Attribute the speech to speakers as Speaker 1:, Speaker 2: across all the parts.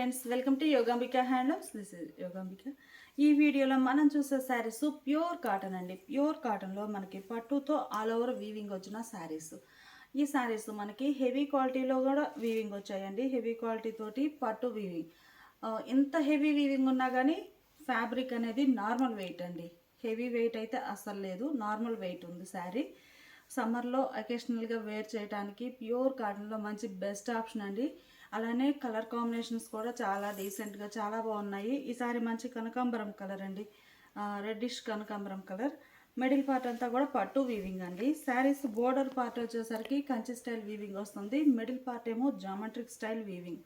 Speaker 1: Friends welcome to Yogambika handlooms this is Yogambika ఈ వీడియోలో మనం చూసే శారీస్ ప్యూర్ కాటన్ అండి. ప్యూర్ కాటన్లో మనకి పట్టుతో ఆల్ ఓవర్ వీవింగ్ వచ్చిన శారీస్ ఈ శారీస్ మనకి హెవీ క్వాలిటీలో కూడా వీవింగ్ వచ్చాయండి. హెవీ క్వాలిటీ తోటి పట్టు వీవింగ్ ఎంత హెవీ వీవింగ్ ఉన్నా కానీ ఫ్యాబ్రిక్ అనేది నార్మల్ వెయిట్ అండి. హెవీ వెయిట్ అయితే అస్సలు లేదు. నార్మల్ వెయిట్ ఉంది శారీ సమ్మర్లో అకేషనల్గా వేర్ చేయడానికి ప్యూర్ కాటన్లో మంచి బెస్ట్ ఆప్షన్ అండి. అలానే కలర్ కాంబినేషన్స్ కూడా చాలా డీసెంట్గా చాలా బాగున్నాయి. ఈసారి మంచి కనకాంబరం కలర్ అండి. రెడ్డిష్ కనకాంబరం కలర్. మిడిల్ పార్ట్ అంతా కూడా పట్టు వీవింగ్ అండి. శారీస్ బోర్డర్ పార్ట్ వచ్చేసరికి కంచి స్టైల్ వీవింగ్ వస్తుంది. మిడిల్ పార్ట్ ఏమో జామెట్రిక్ స్టైల్ వీవింగ్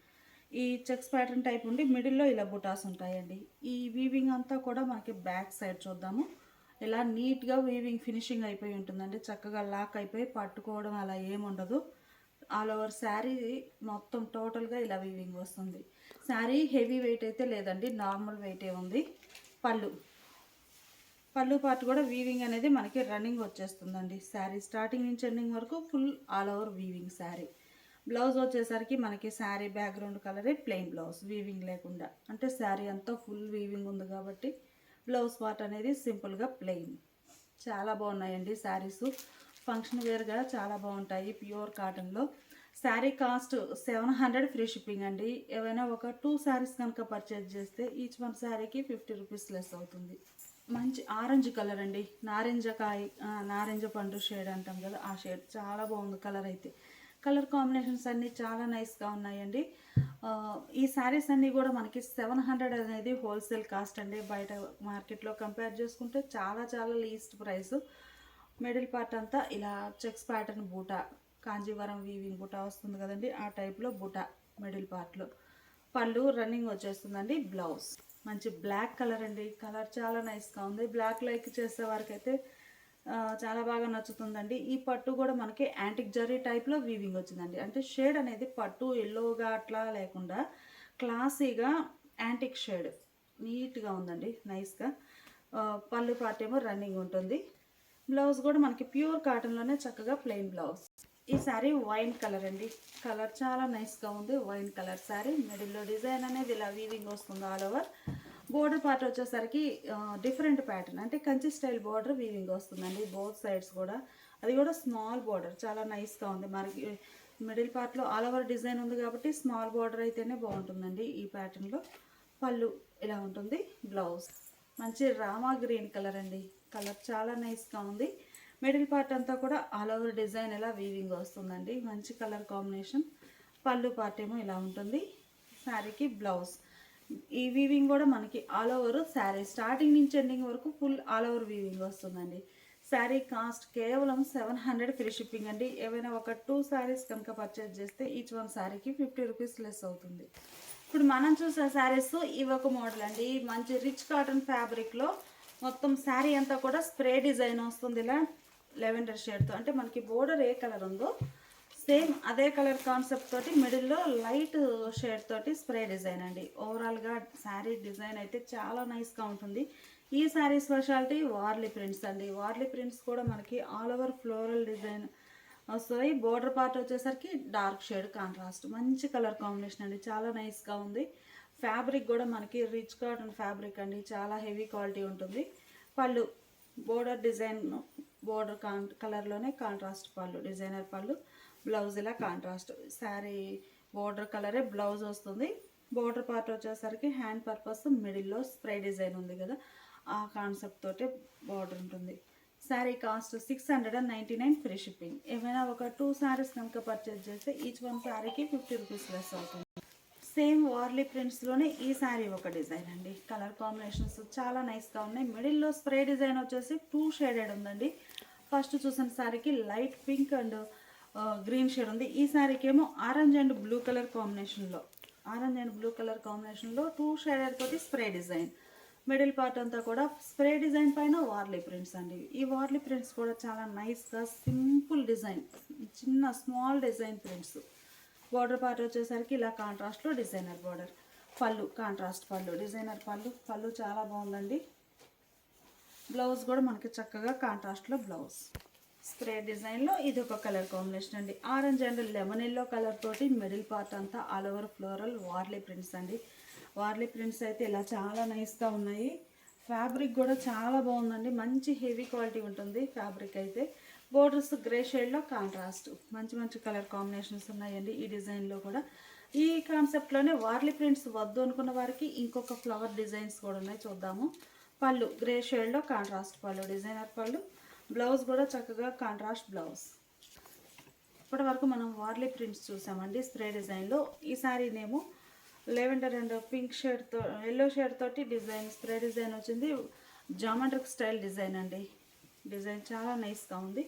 Speaker 1: ఈ చెక్స్ ప్యాటర్న్ టైప్ ఉండి మిడిల్లో ఇలా బుటాస్ ఉంటాయండి. ఈ వీవింగ్ అంతా కూడా మనకి బ్యాక్ సైడ్ చూద్దాము. ఇలా నీట్గా వీవింగ్ ఫినిషింగ్ అయిపోయి ఉంటుందండి. చక్కగా లాక్ అయిపోయి పట్టుకోవడం అలా ఏముండదు. ఆల్ ఓవర్ శారీ మొత్తం టోటల్గా ఇలా వీవింగ్ వస్తుంది. శారీ హెవీ వెయిట్ అయితే లేదండి నార్మల్ వెయిటే ఉంది. పళ్ళు. పళ్ళు పార్ట్ కూడా వీవింగ్ అనేది మనకి రన్నింగ్ వచ్చేస్తుందండి. శారీ స్టార్టింగ్ నుంచి ఎండింగ్ వరకు full all over weaving sari. Blouse వచ్చేసరికి మనకి శారీ బ్యాక్గ్రౌండ్ కలరే ప్లెయిన్ బ్లౌజ్ వీవింగ్ లేకుండా. అంటే శారీ అంతా ఫుల్ వీవింగ్ ఉంది కాబట్టి బ్లౌజ్ పార్ట్ అనేది సింపుల్గా ప్లెయిన్ చాలా బాగున్నాయండి శారీస్. ఫంక్షన్ వేర్గా చాలా బాగుంటాయి. ప్యూర్ కాటన్లో. Sari cost seven hundred free shipping అండి. ఏవైనా ఒక టూ శారీస్ కనుక పర్చేజ్ చేస్తే ఈచ్ వన్ శారీకి ఫిఫ్టీ రూపీస్ లెస్ అవుతుంది. మంచి ఆరెంజ్ కలర్ అండి. నారింజ కాయ నారింజ పండు షేడ్ అంటాం కదా ఆ షేడ్. చాలా బాగుంది కలర్ అయితే. కలర్ కాంబినేషన్స్ అన్నీ చాలా నైస్గా ఉన్నాయండి. ఈ శారీస్ అన్నీ కూడా మనకి సెవెన్ హండ్రెడ్ అనేది హోల్సేల్ కాస్ట్ అండి. బయట మార్కెట్లో కంపేర్ చేసుకుంటే చాలా చాలా లీస్ట్ ప్రైస్. మిడిల్ పార్ట్ అంతా ఇలా చెక్స్ ప్యాటర్న్ బూట కాంజీవరం వీవింగ్ బూట వస్తుంది కదండి ఆ టైప్లో బూట మిడిల్ పార్ట్లో పళ్ళు రన్నింగ్ వచ్చేస్తుందండి బ్లౌజ్. మంచి బ్లాక్ కలర్ అండి కలర్ చాలా నైస్గా ఉంది. బ్లాక్ లైక్ చేసే వారికైతే చాలా బాగా నచ్చుతుందండి. ఈ పట్టు కూడా మనకి యాంటిక్ జరీ టైప్లో వీవింగ్ వచ్చిందండి. అంటే షేడ్ అనేది పట్టు ఎల్లోగా అట్లా లేకుండా క్లాసీగా యాంటిక్ షేడ్ నీట్గా ఉందండి నైస్గా పళ్ళు పార్ట్ ఏమో రన్నింగ్ ఉంటుంది. బ్లౌజ్ కూడా మనకి ప్యూర్ కాటన్లోనే చక్కగా ప్లెయిన్ బ్లౌజ్. ఈ శారీ వైన్ కలర్ అండి. కలర్ చాలా నైస్గా ఉంది. వైన్ కలర్ శారీ మిడిల్లో డిజైన్ అనేది ఇలా వీవింగ్ వస్తుంది ఆల్ ఓవర్ బోర్డర్ పార్ట్ వచ్చేసరికి డిఫరెంట్ ప్యాటర్న్ అంటే కంచి స్టైల్ బోర్డర్ వీవింగ్ వస్తుందండి. బోత్ సైడ్స్ కూడా. అది కూడా స్మాల్ బోర్డర్ చాలా నైస్గా ఉంది. మనకి మిడిల్ పార్ట్లో ఆల్ ఓవర్ డిజైన్ ఉంది కాబట్టి స్మాల్ బోర్డర్ అయితేనే బాగుంటుందండి ఈ ప్యాటర్న్లో పళ్ళు ఇలా ఉంటుంది. బ్లౌజ్ మంచి రామా గ్రీన్ కలర్ అండి. కలర్ చాలా నైస్గా ఉంది. మిడిల్ పార్ట్ అంతా కూడా ఆల్ ఓవర్ డిజైన్ ఇలా వీవింగ్ వస్తుందండి. మంచి కలర్ కాంబినేషన్. పళ్ళు పార్ట్ ఏమో ఇలా ఉంటుంది. శారీకి బ్లౌజ్. ఈ వీవింగ్ కూడా మనకి ఆల్ ఓవర్ శారీ స్టార్టింగ్ నుంచి ఎండింగ్ వరకు ఫుల్ ఆల్ ఓవర్ వీవింగ్ వస్తుందండి. శారీ కాస్ట్ కేవలం సెవెన్ హండ్రెడ్ ఫ్రీ షిప్పింగ్ అండి. ఏవైనా ఒక టూ శారీస్ కనుక పర్చేజ్ చేస్తే ఈచ్ వన్ శారీకి ఫిఫ్టీ రూపీస్ లెస్ అవుతుంది. ఇప్పుడు మనం చూసే శారీస్ ఇవి ఒక మోడల్ అండి. మంచి రిచ్ కాటన్ ఫ్యాబ్రిక్లో మొత్తం శారీ అంతా కూడా స్ప్రే డిజైన్ వస్తుంది ఇలా లెవెండర్ షేడ్తో అంటే మనకి బోర్డర్ ఏ కలర్ ఉందో సేమ్ అదే కలర్ కాన్సెప్ట్ తోటి మిడిల్లో లైట్ షేడ్ తోటి స్ప్రే డిజైన్ అండి. ఓవరాల్గా శారీ డిజైన్ అయితే చాలా నైస్గా ఉంటుంది. ఈ శారీ స్పెషాలిటీ వార్లీ ప్రింట్స్ అండి. వార్లీ ప్రింట్స్ కూడా మనకి ఆల్ ఓవర్ ఫ్లోరల్ డిజైన్ వస్తాయి బోర్డర్ పార్ట్ వచ్చేసరికి డార్క్ షేడ్ కాంట్రాస్ట్. మంచి కలర్ కాంబినేషన్ అండి. చాలా నైస్గా ఉంది. ఫ్యాబ్రిక్ కూడా మనకి రిచ్ కాటన్ ఫ్యాబ్రిక్ అండి. చాలా హెవీ క్వాలిటీ ఉంటుంది. పళ్ళు బోర్డర్ డిజైన్ బోర్డర్ కాన్ కలర్లోనే కాంట్రాస్ట్ పళ్ళు డిజైనర్ పళ్ళు బ్లౌజ్ ఇలా కాంట్రాస్ట్. శారీ బోర్డర్ కలరే బ్లౌజ్ వస్తుంది. బోర్డర్ పార్ట్ వచ్చేసరికి హ్యాండ్ పర్పస్ మిడిల్లో స్ప్రే డిజైన్ ఉంది కదా. ఆ కాన్సెప్ట్ తోటే బోర్డర్ ఉంటుంది. Sari cost six hundred and ninety nine free shipping ఏమైనా ఒక టూ శారీస్ కనుక పర్చేజ్ చేస్తే ఈచ్ వన్ శారీకి ఫిఫ్టీ రూపీస్ లెస్ అవుతుంది. సేమ్ వార్లీ ప్రింట్స్లోనే ఈ శారీ ఒక డిజైన్ అండి. కలర్ కాంబినేషన్స్ చాలా నైస్గా ఉన్నాయి. మిడిల్లో స్ప్రే డిజైన్ వచ్చేసి టూ షేడెడ్ ఉందండి. ఫస్ట్ చూసిన శారీకి light pink and green shade ఉంది. ఈ శారీకి ఏమో ఆరెంజ్ అండ్ బ్లూ కలర్ కాంబినేషన్లో ఆరెంజ్ అండ్ బ్లూ కలర్ కాంబినేషన్లో టూ షేడెడ్ తోటి స్ప్రే డిజైన్ మిడిల్ పార్ట్ అంతా కూడా స్ప్రే డిజైన్ పైన వార్లీ ప్రింట్స్ అండి. ఈ వార్లీ ప్రింట్స్ కూడా చాలా నైస్గా సింపుల్ డిజైన్ చిన్న small design prints. Border part వచ్చేసరికి ఇలా కాంట్రాస్ట్లో designer border. Pallu contrast pallu designer pallu. Pallu చాలా బాగుందండి. బ్లౌజ్ కూడా మనకి చక్కగా కాంట్రాస్ట్లో బ్లౌజ్. స్ప్రే డిజైన్లో ఇది ఒక కలర్ కాంబినేషన్ అండి. Orange and lemon yellow colour తోటి మిడిల్ పార్ట్ అంతా all over floral Warli prints అండి. వార్లీ ప్రింట్స్ అయితే ఇలా చాలా నైస్గా ఉన్నాయి. ఫ్యాబ్రిక్ కూడా చాలా బాగుందండి. మంచి హెవీ క్వాలిటీ ఉంటుంది ఫ్యాబ్రిక్ అయితే. బోర్డర్స్ గ్రే షేడ్లో కాంట్రాస్ట్. మంచి మంచి కలర్ కాంబినేషన్స్ ఉన్నాయండి ఈ డిజైన్లో కూడా. ఈ కాన్సెప్ట్లోనే వార్లీ ప్రింట్స్ వద్దు అనుకున్న వారికి ఇంకొక ఫ్లవర్ డిజైన్స్ కూడా ఉన్నాయి చూద్దాము. పళ్ళు గ్రే షేడ్లో కాంట్రాస్ట్ పళ్ళు డిజైనర్ పళ్ళు బ్లౌజ్ కూడా చక్కగా కాంట్రాస్ట్ బ్లౌజ్. ఇప్పటి వరకు మనం వార్లీ ప్రింట్స్ చూసామండి స్ప్రే డిజైన్లో. ఈ సారీనేమో లెవెండర్ అండ్ పింక్ షేడ్తో ఎల్లో షేడ్ తోటి డిజైన్ స్ప్రే డిజైన్ వచ్చింది. జామెట్రిక్ స్టైల్ డిజైన్ అండి. డిజైన్ చాలా నైస్గా ఉంది.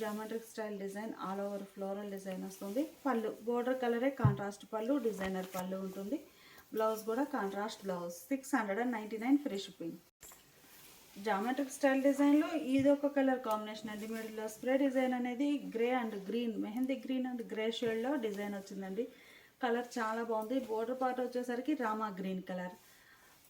Speaker 1: Geometric style design all over floral design వస్తుంది. పళ్ళు బోర్డర్ కలరే కాంట్రాస్ట్ పళ్ళు డిజైనర్ పళ్ళు ఉంటుంది. బ్లౌజ్ కూడా contrast blouse six hundred and ninety nine free shipping geometric style డిజైన్లో ఇది ఒక కలర్ కాంబినేషన్ అండి. మిడిల్లో స్ప్రే డిజైన్ అనేది grey and green mehndi green and grey షేడ్లో డిజైన్ వచ్చిందండి. కలర్ చాలా బాగుంది. బోర్డర్ పార్ట్ వచ్చేసరికి Rama green colour.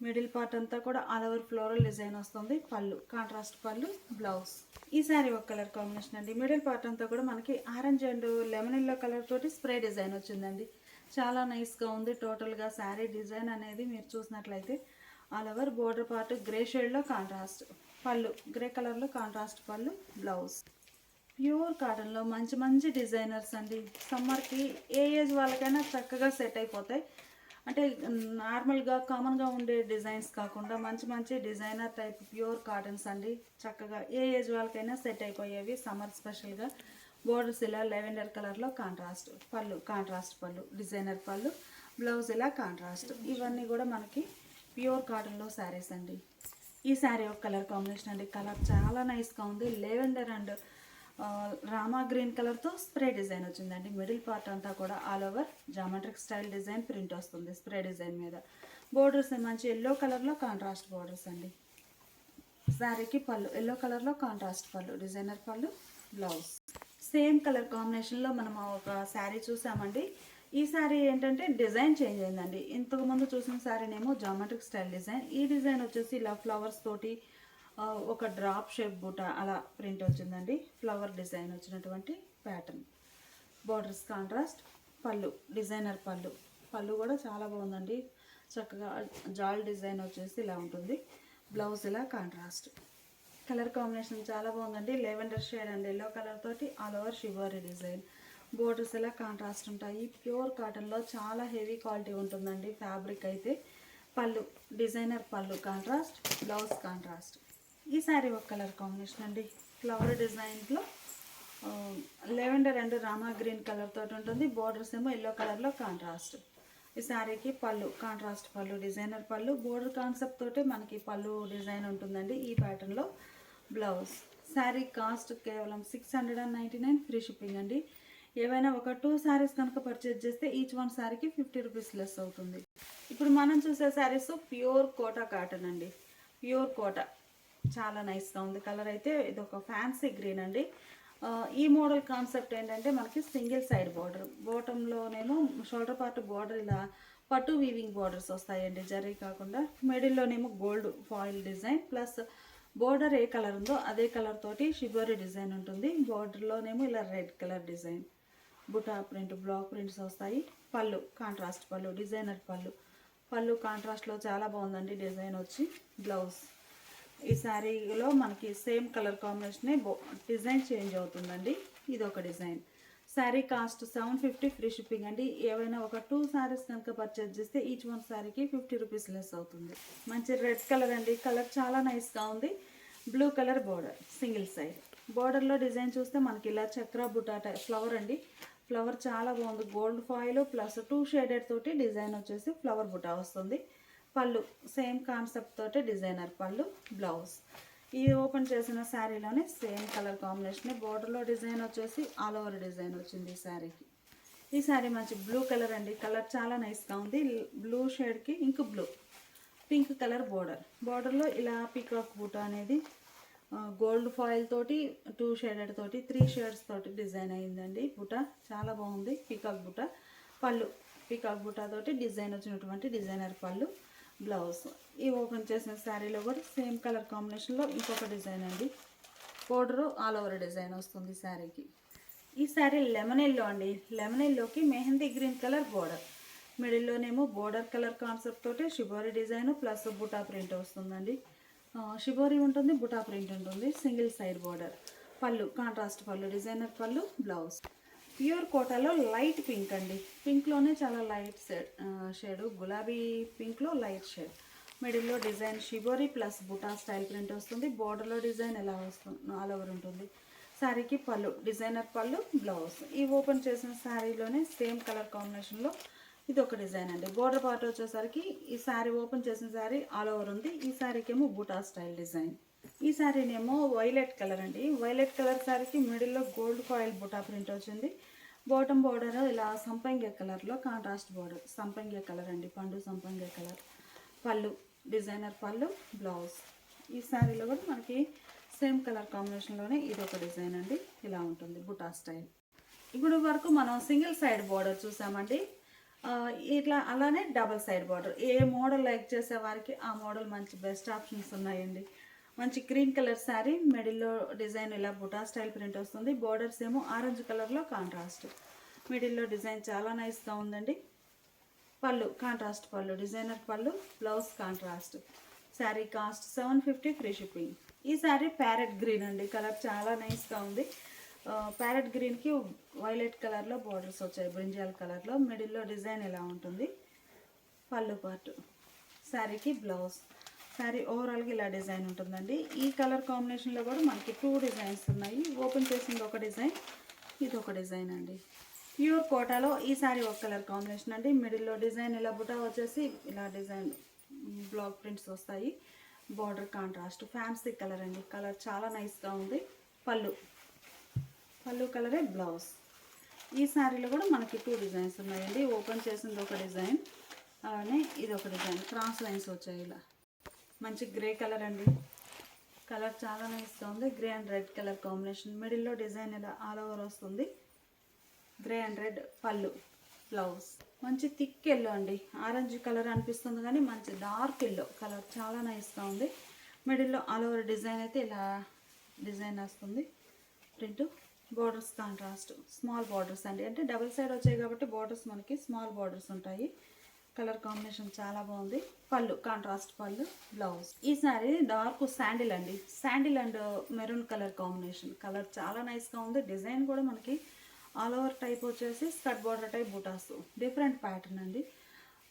Speaker 1: Middle part అంతా కూడా ఆల్ ఓవర్ ఫ్లోరల్ డిజైన్ వస్తుంది. Pallu contrast pallu blouse. ఈ సారీ ఒక కలర్ కాంబినేషన్ అండి. మిడిల్ పార్ట్ అంతా కూడా మనకి orange and lemon yellow colour తోటి స్ప్రే డిజైన్ వచ్చిందండి. చాలా నైస్గా ఉంది. టోటల్గా శారీ డిజైన్ అనేది మీరు చూసినట్లయితే all over border part grey షేడ్లో కాంట్రాస్ట్ పళ్ళు గ్రే కలర్లో కాంట్రాస్ట్ పళ్ళు బ్లౌజ్. ప్యూర్ కాటన్లో మంచి మంచి డిజైనర్స్ అండి. సమ్మర్కి ఏ ఏజ్ వాళ్ళకైనా చక్కగా సెట్ అయిపోతాయి. అంటే నార్మల్గా కామన్గా ఉండే డిజైన్స్ కాకుండా మంచి మంచి డిజైనర్ టైప్ ప్యూర్ కాటన్స్ అండి. చక్కగా ఏ ఏజ్ వాళ్ళకైనా సెట్ అయిపోయేవి. సమ్మర్ స్పెషల్గా బోర్డర్స్ ఇలా లెవెండర్ కలర్లో contrast pallu contrast pallu designer pallu blouse ఇలా కాంట్రాస్ట్. ఇవన్నీ కూడా మనకి ప్యూర్ కాటన్లో శారీస్ అండి. ఈ శారీ ఒక కలర్ కాంబినేషన్ అండి. కలర్ చాలా నైస్గా ఉంది. లెవెండర్ అండ్ రామా గ్రీన్ కలర్తో స్ప్రే డిజైన్ వచ్చిందండి. మిడిల్ పార్ట్ అంతా కూడా all over geometric style design print వస్తుంది స్ప్రే డిజైన్ మీద. బోర్డర్స్ మంచి ఎల్లో కలర్లో కాంట్రాస్ట్ బోర్డర్స్ అండి. శారీకి పళ్ళు ఎల్లో కలర్లో కాంట్రాస్ట్ పళ్ళు డిజైనర్ పళ్ళు బ్లౌజ్ సేమ్ కలర్ కాంబినేషన్లో మనం ఒక శారీ చూసామండి. ఈ శారీ ఏంటంటే డిజైన్ చేంజ్ అయిందండి. ఇంతకుముందు చూసిన శారీనేమో జామెట్రిక్ స్టైల్ డిజైన్. ఈ డిజైన్ వచ్చేసి ఇలా ఫ్లవర్స్ తోటి ఒక డ్రాప్ షేప్ బూట అలా ప్రింట్ వచ్చిందండి. ఫ్లవర్ డిజైన్ వచ్చినటువంటి pattern borders contrast pallu designer pallu. Pallu కూడా చాలా బాగుందండి. చక్కగా జాల్ డిజైన్ వచ్చేసి ఇలా ఉంటుంది. బ్లౌజ్ ఇలా కాంట్రాస్ట్ కలర్ కాంబినేషన్ చాలా బాగుందండి. Lavender shade and yellow colour తోటి all over shibori design borders ఇలా కాంట్రాస్ట్ ఉంటాయి. ప్యూర్ కాటన్లో చాలా హెవీ క్వాలిటీ ఉంటుందండి ఫ్యాబ్రిక్ అయితే. పళ్ళు డిజైనర్ పళ్ళు కాంట్రాస్ట్ బ్లౌజ్ కాంట్రాస్ట్ ఈ శారీ ఒక కలర్ కాంబినేషన్ అండి. ఫ్లవర్ డిజైన్లో lavender and rama green colour తోటి ఉంటుంది. బోర్డర్స్ ఏమో ఎల్లో కలర్లో కాంట్రాస్ట్ ఈ శారీకి పళ్ళు కాంట్రాస్ట్ పళ్ళు డిజైనర్ పళ్ళు బోర్డర్ కాన్సెప్ట్ తోటే మనకి పళ్ళు డిజైన్ ఉంటుందండి ఈ ప్యాటర్న్లో బ్లౌజ్ శారీ కాస్ట్ కేవలం six hundred and ninety nine free shipping అండి. ఏవైనా ఒక టూ శారీస్ కనుక పర్చేజ్ చేస్తే ఈచ్ వన్ శారీకి ఫిఫ్టీ రూపీస్ లెస్ అవుతుంది. ఇప్పుడు మనం చూసే శారీస్ ప్యూర్ కోటా కాటన్ అండి. ప్యూర్ కోటా. చాలా నైస్గా ఉంది. కలర్ అయితే ఇది ఒక ఫ్యాన్సీ గ్రీన్ అండి ఈ మోడల్ కాన్సెప్ట్ ఏంటంటే మనకి సింగిల్ సైడ్ బార్డర్ బాటంలోనేమో షోల్డర్ పార్ట్ బార్డర్ ఇలా పట్టు వీవింగ్ బార్డర్స్ వస్తాయండి. జరీ కాకుండా మిడిల్లోనేమో gold foil design plus border ఏ కలర్ ఉందో అదే కలర్ తోటి షిబోరి డిజైన్ ఉంటుంది. బోర్డర్లోనేమో ఇలా red colour design buta print block prints వస్తాయి. పళ్ళు కాంట్రాస్ట్ పళ్ళు డిజైనర్ పళ్ళు. పళ్ళు కాంట్రాస్ట్లో చాలా బాగుందండి డిజైన్ వచ్చి. బ్లౌజ్ ఈ శారీలో మనకి సేమ్ కలర్ కాంబినేషనే బో డిజైన్ చేంజ్ అవుతుందండి. ఇది ఒక design. Sari cost seven fifty free shipping అండి. ఏవైనా ఒక టూ శారీస్ కనుక పర్చేజ్ చేస్తే ఈచ్ వన్ శారీకి ఫిఫ్టీ రూపీస్ లెస్ అవుతుంది. మంచి రెడ్ కలర్ అండి. కలర్ చాలా నైస్గా ఉంది. Blue colour border single side. బార్డర్లో డిజైన్ చూస్తే మనకి ఇలా చక్ర బుటా ఫ్లవర్ అండి. ఫ్లవర్ చాలా బాగుంది. Gold foil plus two shaded తోటి డిజైన్ వచ్చేసి ఫ్లవర్ బుటా వస్తుంది. పళ్ళు సేమ్ కాన్సెప్ట్ తోటి డిజైనర్ పళ్ళు బ్లౌజ్ ఈ ఓపెన్ చేసిన శారీలోనే సేమ్ కలర్ కాంబినేషన్ బోర్డర్లో డిజైన్ వచ్చేసి ఆల్ ఓవర్ డిజైన్ వచ్చింది ఈ శారీకి. ఈ శారీ మంచి బ్లూ కలర్ అండి. కలర్ చాలా నైస్గా ఉంది. Blue షేడ్కి ink blue pink colour border బోర్డర్లో ఇలా పీకాక్ బూట అనేది గోల్డ్ ఫాయిల్ తోటి టూ షేడెడ్ తోటి త్రీ షేడ్స్ తోటి డిజైన్ అయిందండి బుట. చాలా బాగుంది పీకాక్ బుట. పళ్ళు పీకాక్ బుట తోటి డిజైన్ వచ్చినటువంటి డిజైనర్ పళ్ళు. బ్లౌజ్. ఈ ఓపెన్ చేసిన శారీలో కూడా సేమ్ కలర్ కాంబినేషన్లో ఇంకొక డిజైన్ అండి. బోర్డరు ఆల్ ఓవర్ డిజైన్ వస్తుంది శారీకి. ఈ శారీ లెమన్ ఎల్లో అండి. లెమన్ ఎల్లోకి మెహందీ గ్రీన్ కలర్ బోర్డర్. మిడిల్లోనేమో బోర్డర్ కలర్ కాన్సెప్ట్ తోటి shibori design plus buta print వస్తుందండి. షిబోరి ఉంటుంది బుటా ప్రింట్ ఉంటుంది. Single side border. Pallu contrast pallu designer pallu blouse. Pure కోటాలో లైట్ పింక్ అండి. పింక్లోనే చాలా లైట్ షేడ్ షేడ్. గులాబీ పింక్లో లైట్ షేడ్. మిడిల్లో design shibori plus buta style print వస్తుంది. బోర్డర్లో డిజైన్ ఎలా వస్తుంది ఆల్ ఓవర్ ఉంటుంది. శారీకి పళ్ళు డిజైనర్ పళ్ళు బ్లౌజ్. ఈ ఓపెన్ చేసిన శారీలోనే సేమ్ కలర్ కాంబినేషన్లో ఇది ఒక డిజైన్ అండి. బోర్డర్ పార్ట్ వచ్చేసరికి ఈ శారీ ఓపెన్ చేసిన శారీ ఆల్ ఓవర్ ఉంది. ఈ శారీకేమో బుటా స్టైల్ డిజైన్. ఈ శారీనేమో వైలెట్ కలర్ అండి. వైలెట్ కలర్ శారీకి మిడిల్లో గోల్డ్ కాయిల్ బుటా ప్రింట్ వచ్చింది. బాటమ్ బోర్డర్ ఇలా సంపంగి కలర్లో కాంట్రాస్ట్ బోర్డర్. సంపంగి కలర్ అండి. పండు సంపంగి colour. Pallu designer pallu blouse. ఈ శారీలో కూడా మనకి సేమ్ కలర్ కాంబినేషన్లోనే ఇది ఒక డిజైన్ అండి. ఇలా ఉంటుంది బుటా స్టైల్. ఇప్పుడు వరకు మనం సింగిల్ సైడ్ బార్డర్ చూసామండి. ఇట్లా అలానే డబల్ సైడ్ బార్డర్. ఏ మోడల్ లైక్ చేసే వారికి ఆ మోడల్ మంచి బెస్ట్ ఆప్షన్స్ ఉన్నాయండి. మంచి గ్రీన్ కలర్ శారీ మిడిల్లో డిజైన్ ఇలా బుటా స్టైల్ ప్రింట్ వస్తుంది. బోర్డర్స్ ఏమో ఆరెంజ్ కలర్లో కాంట్రాస్ట్. మిడిల్లో డిజైన్ చాలా నైస్గా ఉందండి. Pallu contrast pallu designer pallu blouse contrast. Sari cost seven fifty free shipping. ఈ శారీ ప్యారెట్ గ్రీన్ అండి. కలర్ చాలా నైస్గా ఉంది. ప్యారెట్ గ్రీన్కి వైలెట్ కలర్లో బార్డర్స్ వచ్చాయి. బ్రింజాల్ కలర్లో. మిడిల్లో డిజైన్ ఎలా ఉంటుంది. పళ్ళు పార్ట్ శారీకి బ్లౌజ్. శారీ ఓవరాల్గా ఇలా డిజైన్ ఉంటుందండి. ఈ కలర్ కాంబినేషన్లో కూడా మనకి టూ డిజైన్స్ ఉన్నాయి. ఓపెన్ చేసింది ఒక డిజైన్ ఇది ఒక డిజైన్ అండి. ప్యూర్ కోటాలో ఈ శారీ ఒక కలర్ కాంబినేషన్ అండి. మిడిల్లో డిజైన్ ఇలా బుటా వచ్చేసి ఇలా డిజైన్ బ్లాక్ ప్రింట్స్ వస్తాయి. బార్డర్ కాంట్రాస్ట్ ఫ్యాన్సీ కలర్ అండి. కలర్ చాలా నైస్గా ఉంది. పళ్ళు పళ్ళు కలరే బ్లౌజ్ ఈ శారీలో కూడా మనకి టూ డిజైన్స్ ఉన్నాయండి. ఓపెన్ చేసింది ఒక డిజైన్ అలానే ఇది ఒక డిజైన్. క్రాస్ లైన్స్ వచ్చాయి ఇలా. మంచి గ్రే కలర్ అండి. కలర్ చాలా నైస్గా ఉంది grey and red colour combination. మిడిల్లో డిజైన్ ఇలా ఆల్ ఓవర్ వస్తుంది. Grey and red pallu blouse. మంచి థిక్ ఎల్లో అండి. ఆరెంజ్ కలర్ అనిపిస్తుంది కానీ మంచి డార్క్ ఎల్లో కలర్ చాలా నైస్గా ఉంది మిడిల్లో ఆల్ ఓవర్ డిజైన్ అయితే ఇలా డిజైన్ వస్తుంది. Print borders contrast small borders అండి. అంటే డబుల్ సైడ్ వచ్చాయి కాబట్టి బార్డర్స్ మనకి స్మాల్ బార్డర్స్ ఉంటాయి. కలర్ కాంబినేషన్ చాలా బాగుంది. పళ్ళు కాంట్రాస్ట్ పళ్ళు బ్లౌజ్ ఈ సారీ డార్క్ శాండిల్ అండి. Sandal and maroon colour combination colour చాలా నైస్గా ఉంది. డిజైన్ కూడా మనకి ఆల్ ఓవర్ టైప్ వచ్చేసి skirt border type butas. Different pattern అండి.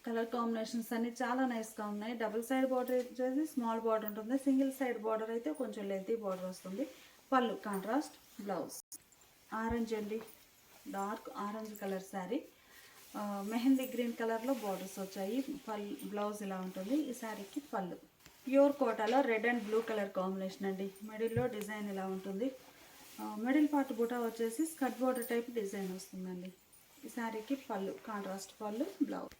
Speaker 1: కలర్ కాంబినేషన్స్ అన్నీ చాలా నైస్గా ఉన్నాయి. డబుల్ సైడ్ బార్డర్ వచ్చేసి స్మాల్ బార్డర్ ఉంటుంది. సింగిల్ సైడ్ బార్డర్ అయితే కొంచెం లెంతీ బార్డర్ వస్తుంది. పళ్ళు కాంట్రాస్ట్ బ్లౌజ్ ఆరెంజ్ అండి. Dark orange colour sari mehndi green కలర్లో బార్డర్స్ వచ్చాయి. పల్ బ్లౌజ్ ఇలా ఉంటుంది. ఈ శారీకి పళ్ళు. ప్యూర్ కోటాలో red and blue colour combination అండి. మిడిల్లో డిజైన్ ఇలా ఉంటుంది. మిడిల్ పార్ట్ బుటా వచ్చేసి స్కర్ట్ బోర్డర్ టైప్ డిజైన్ వస్తుందండి. ఈ శారీకి pallu. Contrast pallu blouse.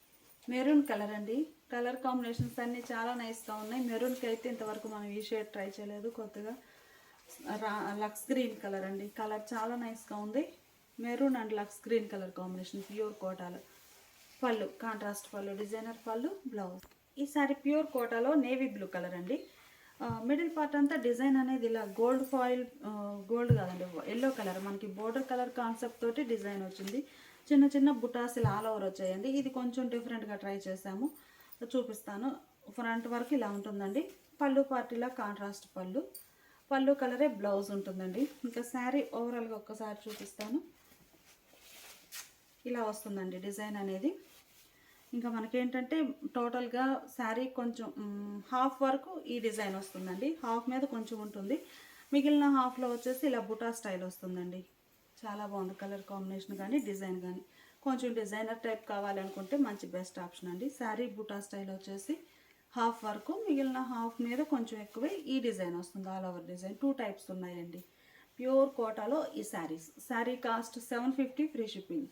Speaker 1: Maroon colour అండి. కలర్ కాంబినేషన్స్ అన్నీ చాలా నైస్గా ఉన్నాయి. మెరూన్కి అయితే ఇంతవరకు మనం ఈ షేడ్ ట్రై చేయలేదు. కొత్తగా లక్స్ గ్రీన్ కలర్ అండి. కలర్ చాలా నైస్గా ఉంది. Maroon and Lux green colour combination pure కోటాలు. Pallu contrast pallu designer pallu blouse. ఈ సారీ ప్యూర్ కోటాలో నేవీ బ్లూ కలర్ అండి. మిడిల్ పార్ట్ అంతా డిజైన్ అనేది ఇలా గోల్డ్ ఫాయిల్ గోల్డ్ కాదండి ఎల్లో కలర్. మనకి బోర్డర్ కలర్ కాన్సెప్ట్ తోటి డిజైన్ వచ్చింది. చిన్న చిన్న బుటాస్ ఇలా ఆల్ ఓవర్ వచ్చాయండి. ఇది కొంచెం డిఫరెంట్గా ట్రై చేసాము చూపిస్తాను. ఫ్రంట్ వరకు ఇలా ఉంటుందండి. పళ్ళు పార్ట్ ఇలా కాంట్రాస్ట్ పళ్ళు. పళ్ళు కలరే బ్లౌజ్ ఉంటుందండి. ఇంకా శారీ ఓవరాల్గా ఒక్కసారి చూపిస్తాను. ఇలా వస్తుందండి డిజైన్ అనేది. ఇంకా మనకేంటంటే టోటల్గా శారీ కొంచెం హాఫ్ వరకు ఈ డిజైన్ వస్తుందండి. హాఫ్ మీద కొంచెం ఉంటుంది. మిగిలిన హాఫ్లో వచ్చేసి ఇలా బుటా స్టైల్ వస్తుందండి. చాలా బాగుంది కలర్ కాంబినేషన్ కానీ డిజైన్ కానీ. కొంచెం డిజైనర్ టైప్ కావాలనుకుంటే మంచి బెస్ట్ ఆప్షన్ అండి. శారీ బుటా స్టైల్ వచ్చేసి హాఫ్ వరకు మిగిలిన హాఫ్ మీద కొంచెం ఎక్కువే ఈ డిజైన్ వస్తుంది. All over design two types ఉన్నాయండి. ప్యూర్ కోటాలో ఈ saris. Sari cost seven fifty free shipping.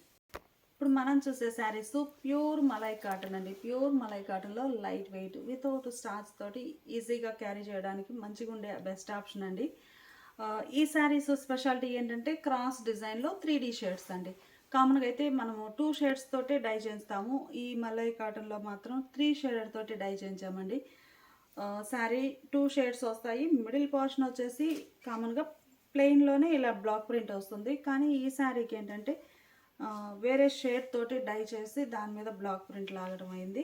Speaker 1: ఇప్పుడు మనం చూసే శారీస్ ప్యూర్ మలై కాటన్ అండి. ప్యూర్ మలై కాటన్లో లైట్ వెయిట్ వితౌట్ స్టార్చ్ తోటి ఈజీగా క్యారీ చేయడానికి మంచిగా ఉండే బెస్ట్ ఆప్షన్ అండి. ఈ శారీస్ స్పెషాలిటీ ఏంటంటే క్రాస్ డిజైన్లో త్రీ డీ షేడ్స్ అండి. కామన్గా అయితే మనము టూ షేడ్స్ తోటి డై చేస్తాము. ఈ మలై కాటన్లో మాత్రం త్రీ షేడెడ్ తోటి డై చేయించామండి. శారీ టూ షేడ్స్ వస్తాయి. మిడిల్ పోర్షన్ వచ్చేసి కామన్గా ప్లెయిన్లోనే ఇలా బ్లాక్ ప్రింట్ వస్తుంది. కానీ ఈ శారీకి ఏంటంటే వేరే షేడ్ తోటి డై చేసి దాని మీద బ్లాక్ ప్రింట్ లాగడం అయింది.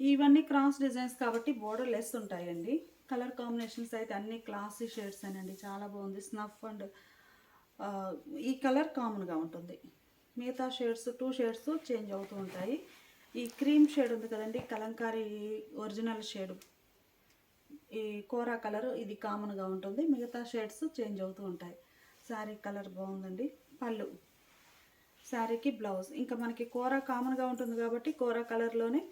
Speaker 1: ఇవన్నీ క్రాస్ డిజైన్స్ కాబట్టి బోర్డర్ లెస్ ఉంటాయండి. కలర్ కాంబినేషన్స్ అయితే అన్ని క్లాసీ షేడ్స్ అండి చాలా బాగుంది. స్నఫ్ అండ్ ఈ కలర్ కామన్గా ఉంటుంది. మిగతా షేడ్స్ టూ షేడ్స్ చేంజ్ అవుతూ ఉంటాయి. ఈ క్రీమ్ షేడ్ ఉంది కదండి కలంకారీ ఒరిజినల్ షేడ్. ఈ కోరా కలర్ ఇది కామన్గా ఉంటుంది. మిగతా షేడ్స్ చేంజ్ అవుతూ ఉంటాయి. శారీ కలర్ బాగుందండి. పళ్ళు. శారీకి బ్లౌజ్. ఇంకా మనకి కూర కామన్గా ఉంటుంది కాబట్టి కూర కలర్లోనే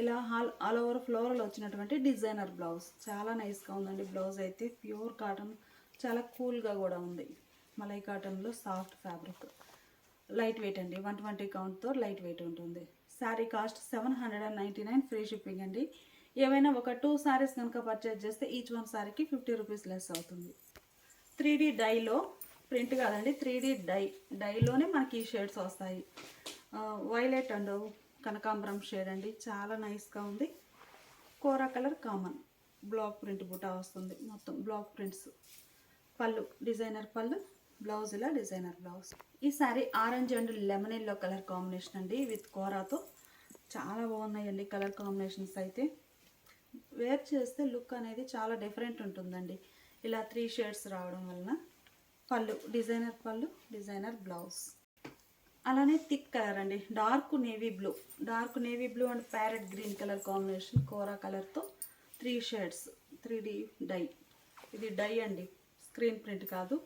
Speaker 1: ఇలా ఆల్ ఆల్ ఓవర్ ఫ్లోరల్ వచ్చినటువంటి డిజైనర్ బ్లౌజ్. చాలా నైస్గా ఉందండి బ్లౌజ్ అయితే. ప్యూర్ కాటన్ చాలా కూల్గా కూడా ఉంది. మలై కాటన్లో సాఫ్ట్ ఫ్యాబ్రిక్ లైట్ వెయిట్ అండి. వన్ ట్వంటీ కౌంట్తో లైట్ వెయిట్ ఉంటుంది. Sari cost seven hundred and ninety nine free shipping అండి. ఏవైనా ఒక టూ శారీస్ కనుక పర్చేజ్ చేస్తే ఈచ్ వన్ శారీకి ఫిఫ్టీ రూపీస్ లెస్ అవుతుంది. త్రీ డీ డైలో ప్రింట్ కాదండి త్రీ డీ డై డైలోనే మనకి ఈ షేడ్స్ వస్తాయి. వైలెట్ అండ్ కనకాంబరం షేడ్ అండి చాలా నైస్గా ఉంది. Kora colour common block print buta వస్తుంది. మొత్తం block prints pallu designer pallu blouse ఇలా డిజైనర్ బ్లౌజ్. ఈ sari orange and lemon yellow colour combination అండి విత్ కోరాతో. చాలా బాగున్నాయండి కలర్ కాంబినేషన్స్ అయితే. వేర్ చేస్తే లుక్ అనేది చాలా డిఫరెంట్ ఉంటుందండి. ఇలా త్రీ షేడ్స్ రావడం వలన pallu designer pallu designer blouse. అలానే థిక్ కలర్ అండి. Dark navy blue. Dark navy blue and parrot green colour combination kora కలర్తో three shades three D dye. ఇది డై అండి. స్క్రీన్ ప్రింట్ కాదు.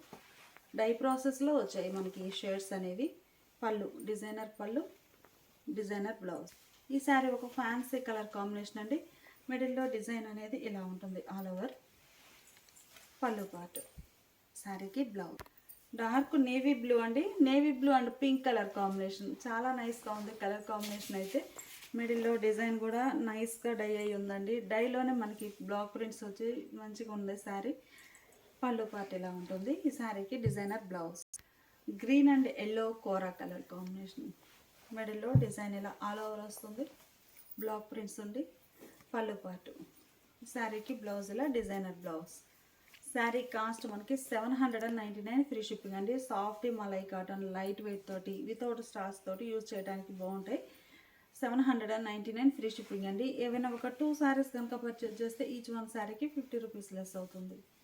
Speaker 1: డై ప్రాసెస్లో వచ్చాయి మనకి ఈ షేడ్స్ అనేవి. పళ్ళు డిజైనర్ పళ్ళు డిజైనర్ బ్లౌజ్. ఈ శారీ ఒక ఫ్యాన్సీ కలర్ కాంబినేషన్ అండి. మిడిల్లో డిజైన్ అనేది ఇలా ఉంటుంది. ఆల్ ఓవర్ పళ్ళు పాటు శారీకి బ్లౌజ్ డార్క్ నేవీ బ్లూ అండి. Navy blue and pink colour combination. చాలా నైస్గా ఉంది. కలర్ కాంబినేషన్ అయితే మిడిల్లో డిజైన్ కూడా నైస్గా డై అయి ఉందండి. డైలోనే మనకి బ్లాక్ ప్రింట్స్ వచ్చి మంచిగా ఉంది శారీ. పళ్ళు పాటు ఇలా ఉంటుంది. ఈ శారీకి designer blouse. Green and yellow kora colour combination. మిడిల్లో డిజైన్ ఇలా ఆల్ ఓవర్ వస్తుంది. బ్లాక్ ప్రింట్స్ ఉండి పళ్ళు పార్ట్. శారీకి బ్లౌజ్ ఇలా డిజైనర్ బ్లౌజ్. శారీ కాస్ట్ మనకి seven hundred and ninety nine free shipping అండి. Soft malai cotton light weight తోటి వితౌట్ స్టార్స్ తోటి యూజ్ చేయడానికి బాగుంటాయి. Seven hundred and ninety nine free shipping అండి. ఏవైనా ఒక టూ శారీస్ కనుక పర్చేజ్ చేస్తే ఈచ్ వన్ శారీకి ఫిఫ్టీ రూపీస్ లెస్ అవుతుంది.